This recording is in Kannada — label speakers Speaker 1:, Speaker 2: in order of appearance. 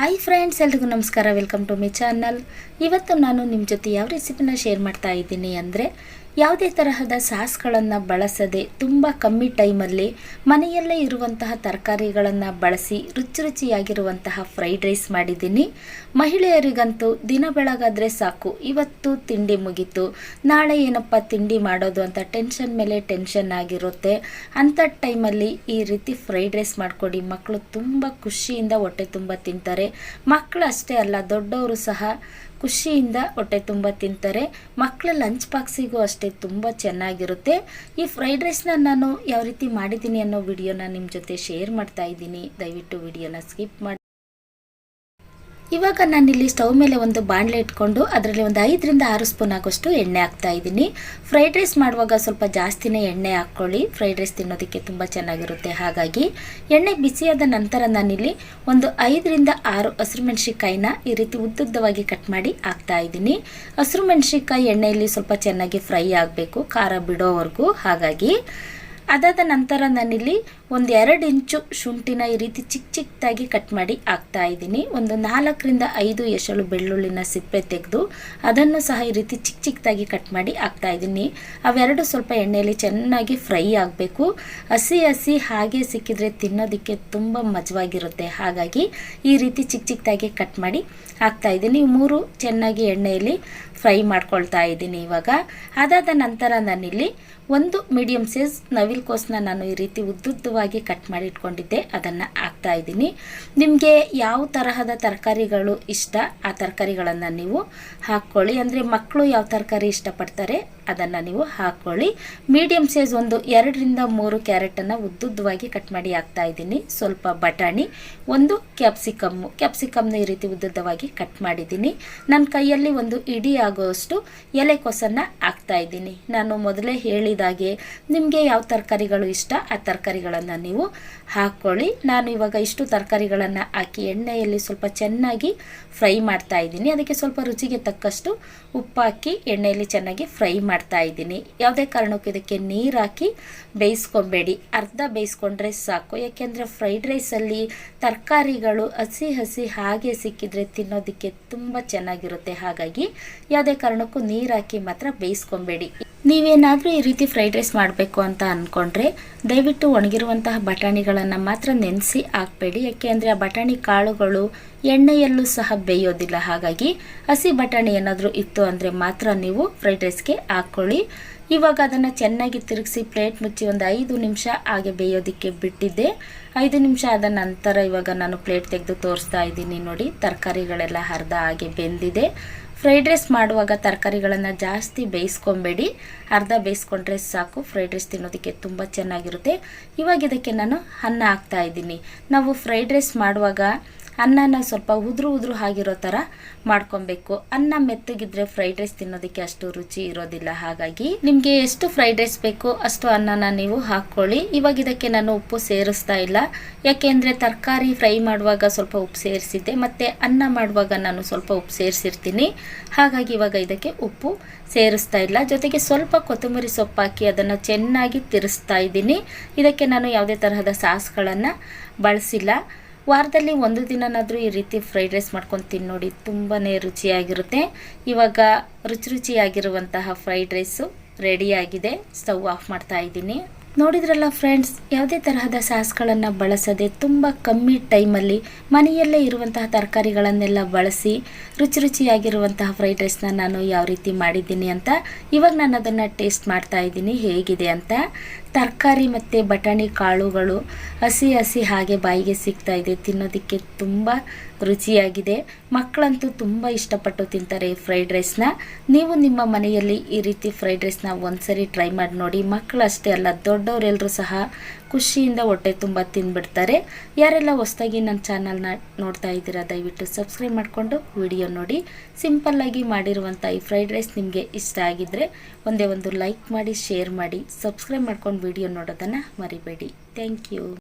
Speaker 1: ಹಾಯ್ ಫ್ರೆಂಡ್ಸ್ ಎಲ್ರಿಗೂ ನಮಸ್ಕಾರ. ವೆಲ್ಕಮ್ ಟು ಮೈ ಚಾನಲ್ ಇವತ್ತು ನಾನು ನಿಮ್ಮ ಜೊತೆ ಯಾವ ರೆಸಿಪಿನ ಶೇರ್ ಮಾಡ್ತಾ ಇದ್ದೀನಿ ಅಂದರೆ ಯಾವುದೇ ತರಹದ ಸಾಸ್ಗಳನ್ನು ಬಳಸದೆ ತುಂಬ ಕಮ್ಮಿ ಟೈಮಲ್ಲಿ ಮನೆಯಲ್ಲೇ ಇರುವಂತಹ ತರಕಾರಿಗಳನ್ನು ಬಳಸಿ ರುಚಿ ರುಚಿಯಾಗಿರುವಂತಹ ಫ್ರೈಡ್ ರೈಸ್ ಮಾಡಿದ್ದೀನಿ. ಮಹಿಳೆಯರಿಗಂತೂ ದಿನ ಬೆಳಗಾದರೆ ಸಾಕು. ಇವತ್ತು ತಿಂಡಿ ಮುಗೀತು. ನಾಳೆ ಏನಪ್ಪ ತಿಂಡಿ ಮಾಡೋದು ಅಂತ ಟೆನ್ಷನ್ ಮೇಲೆ ಟೆನ್ಷನ್ ಆಗಿರುತ್ತೆ. ಅಂಥ ಟೈಮಲ್ಲಿ ಈ ರೀತಿ ಫ್ರೈಡ್ ರೈಸ್ ಮಾಡಿಕೊಡಿ. ಮಕ್ಕಳು ತುಂಬ ಖುಷಿಯಿಂದ ಹೊಟ್ಟೆ ತುಂಬ ತಿಂತಾರೆ. ಮಕ್ಕಳು ಅಷ್ಟೇ ಅಲ್ಲ, ದೊಡ್ಡವರು ಸಹ ಖುಷಿಯಿಂದ ಹೊಟ್ಟೆ ತುಂಬ ತಿಂತಾರೆ. ಮಕ್ಕಳ ಲಂಚ್ ಬಾಕ್ಸಿಗೂ ಅಷ್ಟೇ ತುಂಬ ಚೆನ್ನಾಗಿರುತ್ತೆ. ಈ ಫ್ರೈಡ್ ರೈಸ್ನ ನಾನು ಯಾವ ರೀತಿ ಮಾಡಿದ್ದೀನಿ ಅನ್ನೋ ವಿಡಿಯೋನ ನಿಮ್ಮ ಜೊತೆ ಶೇರ್ ಮಾಡ್ತಾ ಇದ್ದೀನಿ. ದಯವಿಟ್ಟು ವಿಡಿಯೋನ ಸ್ಕಿಪ್ ಮಾಡಿ. ಇವಾಗ ನಾನಿಲ್ಲಿ ಸ್ಟವ್ ಮೇಲೆ ಒಂದು ಬಾಣಲೆ ಇಟ್ಕೊಂಡು ಅದರಲ್ಲಿ ಒಂದು ಐದರಿಂದ ಆರು ಸ್ಪೂನ್ ಆಗೋಷ್ಟು ಎಣ್ಣೆ ಹಾಕ್ತಾ ಇದ್ದೀನಿ. ಫ್ರೈಡ್ ರೈಸ್ ಮಾಡುವಾಗ ಸ್ವಲ್ಪ ಜಾಸ್ತಿನೇ ಎಣ್ಣೆ ಹಾಕ್ಕೊಳ್ಳಿ. ಫ್ರೈಡ್ ರೈಸ್ ತಿನ್ನೋದಕ್ಕೆ ತುಂಬ ಚೆನ್ನಾಗಿರುತ್ತೆ. ಹಾಗಾಗಿ ಎಣ್ಣೆ ಬಿಸಿಯಾದ ನಂತರ ನಾನಿಲ್ಲಿ ಒಂದು ಐದರಿಂದ ಆರು ಹಸಿರು ಮೆಣಸಿಕಾಯಿನ ಈ ರೀತಿ ಉದ್ದುದ್ದವಾಗಿ ಕಟ್ ಮಾಡಿ ಹಾಕ್ತಾ ಇದ್ದೀನಿ. ಹಸಿರು ಮೆಣಸಿಕಾಯಿ ಎಣ್ಣೆಯಲ್ಲಿ ಸ್ವಲ್ಪ ಚೆನ್ನಾಗಿ ಫ್ರೈ ಆಗಬೇಕು. ಖಾರ ಬಿಡೋವರೆಗೂ. ಹಾಗಾಗಿ ಅದಾದ ನಂತರ ನಾನಿಲ್ಲಿ ಒಂದು ಎರಡು ಇಂಚು ಶುಂಠಿನ ಈ ರೀತಿ ಚಿಕ್ಕ ಚಿಕ್ಕದಾಗಿ ಕಟ್ ಮಾಡಿ ಹಾಕ್ತಾ ಇದ್ದೀನಿ. ಒಂದು ನಾಲ್ಕರಿಂದ ಐದು ಎಸಳು ಬೆಳ್ಳುಳ್ಳಿನ ಸಿಪ್ಪೆ ತೆಗೆದು ಅದನ್ನು ಸಹ ಈ ರೀತಿ ಚಿಕ್ಕ ಚಿಕ್ಕದಾಗಿ ಕಟ್ ಮಾಡಿ ಹಾಕ್ತಾ ಇದ್ದೀನಿ. ಅವೆರಡು ಸ್ವಲ್ಪ ಎಣ್ಣೆಯಲ್ಲಿ ಚೆನ್ನಾಗಿ ಫ್ರೈ ಆಗಬೇಕು. ಹಸಿ ಹಸಿ ಹಾಗೆ ಸಿಕ್ಕಿದ್ರೆ ತಿನ್ನೋದಕ್ಕೆ ತುಂಬ ಮಜವಾಗಿರುತ್ತೆ. ಹಾಗಾಗಿ ಈ ರೀತಿ ಚಿಕ್ಕ ಚಿಕ್ಕದಾಗಿ ಕಟ್ ಮಾಡಿ ಹಾಕ್ತಾ ಇದ್ದೀನಿ. ಮೂರು ಚೆನ್ನಾಗಿ ಎಣ್ಣೆಯಲ್ಲಿ ಫ್ರೈ ಮಾಡ್ಕೊಳ್ತಾ ಇದ್ದೀನಿ ಇವಾಗ. ಅದಾದ ನಂತರ ನಾನಿಲ್ಲಿ ಒಂದು ಮೀಡಿಯಮ್ ಸೈಜ್ ನವಿಲ್ ಕೋಸ್ನ ನಾನು ಈ ರೀತಿ ಉದ್ದುದ್ದವಾಗಿ ಕಟ್ ಮಾಡಿ ಇಟ್ಕೊಂಡಿದ್ದೆ, ಅದನ್ನು ಹಾಕ್ತಾ ಇದ್ದೀನಿ. ನಿಮಗೆ ಯಾವ ತರಹದ ತರಕಾರಿಗಳು ಇಷ್ಟ, ಆ ತರಕಾರಿಗಳನ್ನು ನೀವು ಹಾಕ್ಕೊಳ್ಳಿ. ಅಂದರೆ ಮಕ್ಕಳು ಯಾವ ತರಕಾರಿ ಇಷ್ಟಪಡ್ತಾರೆ? ಅದನ್ನು ನೀವು ಹಾಕ್ಕೊಳ್ಳಿ ಮೀಡಿಯಮ್ ಸೈಜ್ ಒಂದು ಎರಡರಿಂದ ಮೂರು ಕ್ಯಾರೆಟನ್ನು ಉದ್ದುದ್ದವಾಗಿ ಕಟ್ ಮಾಡಿ ಹಾಕ್ತಾ ಇದ್ದೀನಿ. ಸ್ವಲ್ಪ ಬಟಾಣಿ, ಒಂದು ಕ್ಯಾಪ್ಸಿಕಮ್ಮು ಕ್ಯಾಪ್ಸಿಕಮ್ನ ಈ ರೀತಿ ಉದ್ದುದ್ದವಾಗಿ ಕಟ್ ಮಾಡಿದ್ದೀನಿ. ನನ್ನ ಕೈಯಲ್ಲಿ ಒಂದು ಇಡೀ ಆಗುವಷ್ಟು ಎಲೆಕೋಸನ್ನು ಹಾಕ್ತಾ ಇದ್ದೀನಿ. ನಾನು ಮೊದಲೇ ಹೇಳಿದಾಗೆ ನಿಮಗೆ ಯಾವ ತರಕಾರಿಗಳು ಇಷ್ಟ ಆ ತರಕಾರಿಗಳನ್ನು ನೀವು ಹಾಕ್ಕೊಳ್ಳಿ ನಾನು ಇವಾಗ ಇಷ್ಟು ತರಕಾರಿಗಳನ್ನು ಹಾಕಿ ಎಣ್ಣೆಯಲ್ಲಿ ಸ್ವಲ್ಪ ಚೆನ್ನಾಗಿ ಫ್ರೈ ಮಾಡ್ತಾ ಇದ್ದೀನಿ. ಅದಕ್ಕೆ ಸ್ವಲ್ಪ ರುಚಿಗೆ ತಕ್ಕಷ್ಟು ಉಪ್ಪು ಹಾಕಿ ಎಣ್ಣೆಯಲ್ಲಿ ಚೆನ್ನಾಗಿ ಫ್ರೈ ಮಾಡ್ತಾ ಇದ್ದೀನಿ. ಯಾವುದೇ ಕಾರಣಕ್ಕೂ ಇದಕ್ಕೆ ನೀರು ಹಾಕಿ ಬೇಯಿಸ್ಕೊಬೇಡಿ. ಅರ್ಧ ಬೇಯಿಸ್ಕೊಂಡ್ರೆ ಸಾಕು. ಯಾಕೆಂದರೆ ಫ್ರೈಡ್ ರೈಸಲ್ಲಿ ತರಕಾರಿಗಳು ಹಸಿ ಹಸಿ ಹಾಗೆ ಸಿಕ್ಕಿದ್ರೆ ತಿನ್ನೋದಕ್ಕೆ ತುಂಬ ಚೆನ್ನಾಗಿರುತ್ತೆ. ಹಾಗಾಗಿ ಯಾವುದೇ ಕಾರಣಕ್ಕೂ ನೀರು ಹಾಕಿ ಮಾತ್ರ ಬೇಯಿಸ್ಕೊಬೇಡಿ. ನೀವೇನಾದರೂ ಈ ರೀತಿ ಫ್ರೈಡ್ ರೈಸ್ ಮಾಡಬೇಕು ಅಂತ ಅಂದ್ಕೊಂಡ್ರೆ ದಯವಿಟ್ಟು ಒಣಗಿರುವಂತಹ ಬಟಾಣಿಗಳನ್ನು ಮಾತ್ರ ನೆನೆಸಿ ಹಾಕಬೇಡಿ. ಯಾಕೆಂದರೆ ಆ ಬಟಾಣಿ ಕಾಳುಗಳು ಎಣ್ಣೆಯಲ್ಲೂ ಸಹ ಬೇಯೋದಿಲ್ಲ. ಹಾಗಾಗಿ ಹಸಿ ಬಟಾಣಿ ಏನಾದರೂ ಇತ್ತು ಅಂದರೆ ಮಾತ್ರ ನೀವು ಫ್ರೈಡ್ ರೈಸ್ಗೆ ಹಾಕ್ಕೊಳ್ಳಿ ಇವಾಗ ಅದನ್ನು ಚೆನ್ನಾಗಿ ತಿರುಗಿಸಿ ಪ್ಲೇಟ್ ಮುಚ್ಚಿ ಒಂದು ಐದು ನಿಮಿಷ ಹಾಗೆ ಬೇಯೋದಕ್ಕೆ ಬಿಟ್ಟಿದ್ದೆ. ಐದು ನಿಮಿಷ ಆದ ನಂತರ ಇವಾಗ ನಾನು ಪ್ಲೇಟ್ ತೆಗೆದು ತೋರಿಸ್ತಾ ಇದ್ದೀನಿ ನೋಡಿ. ತರಕಾರಿಗಳೆಲ್ಲ ಅರ್ಧ ಹಾಗೆ ಬೆಂದಿದೆ. ಫ್ರೈಡ್ ರೈಸ್ ಮಾಡುವಾಗ ತರಕಾರಿಗಳನ್ನು ಜಾಸ್ತಿ ಬೇಯಿಸ್ಕೊಬೇಡಿ. ಅರ್ಧ ಬೇಯಿಸ್ಕೊಂಡ್ರೆ ಸಾಕು. ಫ್ರೈಡ್ ರೈಸ್ ತಿನ್ನೋದಕ್ಕೆ ತುಂಬ ಚೆನ್ನಾಗಿರುತ್ತೆ. ಇವಾಗ ಇದಕ್ಕೆ ನಾನು ಅನ್ನ ಹಾಕ್ತಾ ಇದ್ದೀನಿ. ನಾವು ಫ್ರೈಡ್ ರೈಸ್ ಮಾಡುವಾಗ ಅನ್ನನ ಸ್ವಲ್ಪ ಉದುರು ಉದುರು ಆಗಿರೋ ಥರ ಮಾಡ್ಕೊಬೇಕು. ಅನ್ನ ಮೆತ್ತಗಿದ್ರೆ ಫ್ರೈಡ್ ರೈಸ್ ತಿನ್ನೋದಕ್ಕೆ ಅಷ್ಟು ರುಚಿ ಇರೋದಿಲ್ಲ. ಹಾಗಾಗಿ ನಿಮಗೆ ಎಷ್ಟು ಫ್ರೈಡ್ ರೈಸ್ ಬೇಕೋ ಅಷ್ಟು ಅನ್ನನ ನೀವು ಹಾಕ್ಕೊಳ್ಳಿ. ಇವಾಗ ಇದಕ್ಕೆ ನಾನು ಉಪ್ಪು ಸೇರಿಸ್ತಾ ಇಲ್ಲ. ಯಾಕೆಂದರೆ ತರಕಾರಿ ಫ್ರೈ ಮಾಡುವಾಗ ಸ್ವಲ್ಪ ಉಪ್ಪು ಸೇರಿಸಿದ್ದೆ. ಮತ್ತು ಅನ್ನ ಮಾಡುವಾಗ ನಾನು ಸ್ವಲ್ಪ ಉಪ್ಪು ಸೇರಿಸಿರ್ತೀನಿ. ಹಾಗಾಗಿ ಇವಾಗ ಇದಕ್ಕೆ ಉಪ್ಪು ಸೇರಿಸ್ತಾ ಇಲ್ಲ. ಜೊತೆಗೆ ಸ್ವಲ್ಪ ಕೊತ್ತಂಬರಿ ಸೊಪ್ಪು ಹಾಕಿ ಅದನ್ನು ಚೆನ್ನಾಗಿ ತಿರ್ಸ್ತಾ ಇದ್ದೀನಿ. ಇದಕ್ಕೆ ನಾನು ಯಾವುದೇ ತರಹದ ಸಾಸ್ಗಳನ್ನು ಬಳಸಿಲ್ಲ. ವಾರದಲ್ಲಿ ಒಂದು ದಿನನಾದರೂ ಈ ರೀತಿ ಫ್ರೈಡ್ ರೈಸ್ ಮಾಡ್ಕೊಂಡು ತಿನ್ನೋಡಿ ತುಂಬಾ ರುಚಿಯಾಗಿರುತ್ತೆ. ಇವಾಗ ರುಚಿ ರುಚಿಯಾಗಿರುವಂತಹ ಫ್ರೈಡ್ ರೈಸು ರೆಡಿಯಾಗಿದೆ ಸ್ಟವ್ ಆಫ್ ಮಾಡ್ತಾ ಇದ್ದೀನಿ. ನೋಡಿದ್ರಲ್ಲ ಫ್ರೆಂಡ್ಸ್ ಯಾವುದೇ ತರಹದ ಸಾಸ್ಗಳನ್ನು ಬಳಸದೆ ತುಂಬ ಕಮ್ಮಿ ಟೈಮಲ್ಲಿ ಮನೆಯಲ್ಲೇ ಇರುವಂತಹ ತರಕಾರಿಗಳನ್ನೆಲ್ಲ ಬಳಸಿ ರುಚಿ ರುಚಿಯಾಗಿರುವಂತಹ ಫ್ರೈಡ್ ರೈಸ್ನ ನಾನು ಯಾವ ರೀತಿ ಮಾಡಿದ್ದೀನಿ ಅಂತ ಇವಾಗ ನಾನು ಅದನ್ನು ಟೇಸ್ಟ್ ಮಾಡ್ತಾ ಇದ್ದೀನಿ ಹೇಗಿದೆ ಅಂತ. ತರಕಾರಿ ಮತ್ತು ಬಟಾಣಿ ಕಾಳುಗಳು ಹಸಿ ಹಸಿ ಹಾಗೆ ಬಾಯಿಗೆ ಸಿಗ್ತಾ ಇದೆ. ತಿನ್ನೋದಕ್ಕೆ ತುಂಬ ರುಚಿಯಾಗಿದೆ. ಮಕ್ಕಳಂತೂ ತುಂಬ ಇಷ್ಟಪಟ್ಟು ತಿಂತಾರೆ ಫ್ರೈಡ್ ರೈಸ್ನ. ನೀವು ನಿಮ್ಮ ಮನೆಯಲ್ಲಿ ಈ ರೀತಿ ಫ್ರೈಡ್ ರೈಸ್ನ ಒಂದ್ಸರಿ ಟ್ರೈ ಮಾಡಿ ನೋಡಿ. ಮಕ್ಕಳು ಅಷ್ಟೇ ಅಲ್ಲ ದೊಡ್ಡವರೆಲ್ಲರೂ ಸಹ ಖುಷಿಯಿಂದ ಹೊಟ್ಟೆ ತುಂಬ ತಿಂದ್ಬಿಡ್ತಾರೆ ಯಾರೆಲ್ಲ ಹೊಸದಾಗಿ ನನ್ನ ಚಾನಲ್ನ ನೋಡ್ತಾ ಇದ್ದೀರಾ, ದಯವಿಟ್ಟು ಸಬ್ಸ್ಕ್ರೈಬ್ ಮಾಡಿಕೊಂಡು ವಿಡಿಯೋ ನೋಡಿ. ಸಿಂಪಲ್ಲಾಗಿ ಮಾಡಿರುವಂಥ ಈ ಫ್ರೈಡ್ ರೈಸ್ ನಿಮಗೆ ಇಷ್ಟ ಆಗಿದ್ದರೆ ಒಂದೇ ಒಂದು ಲೈಕ್ ಮಾಡಿ, ಶೇರ್ ಮಾಡಿ, ಸಬ್ಸ್ಕ್ರೈಬ್ ಮಾಡ್ಕೊಂಡು ವಿಡಿಯೋ ನೋಡೋದನ್ನು ಮರಿಬೇಡಿ. Thank you.